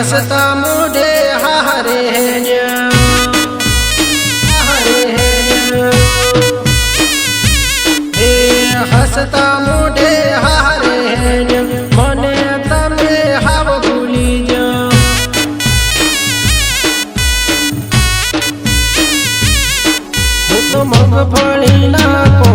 હસતા મોઢે હારે હેન્યા હારે હેન્યા હે હસતા મોઢે હારે હેન્યા મને તમે હાવ ભૂલી જા હું તો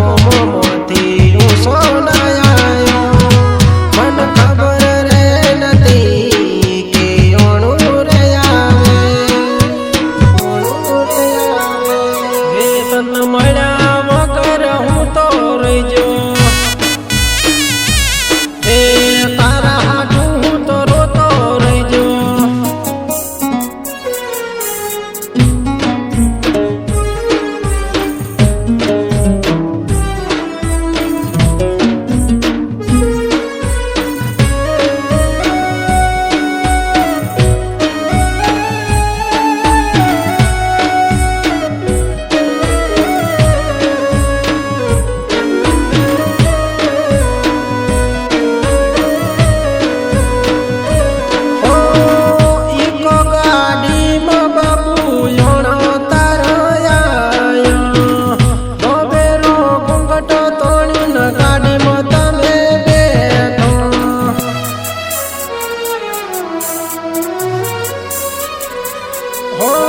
Oh.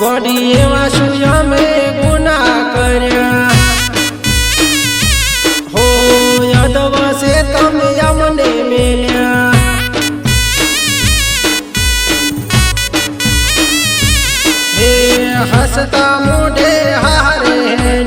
કોડી એવા શું અમે ગુના કર્યા? હો યાદવાસે તમે અમને મેલ્યા. હે, હસતા મોઢે હારે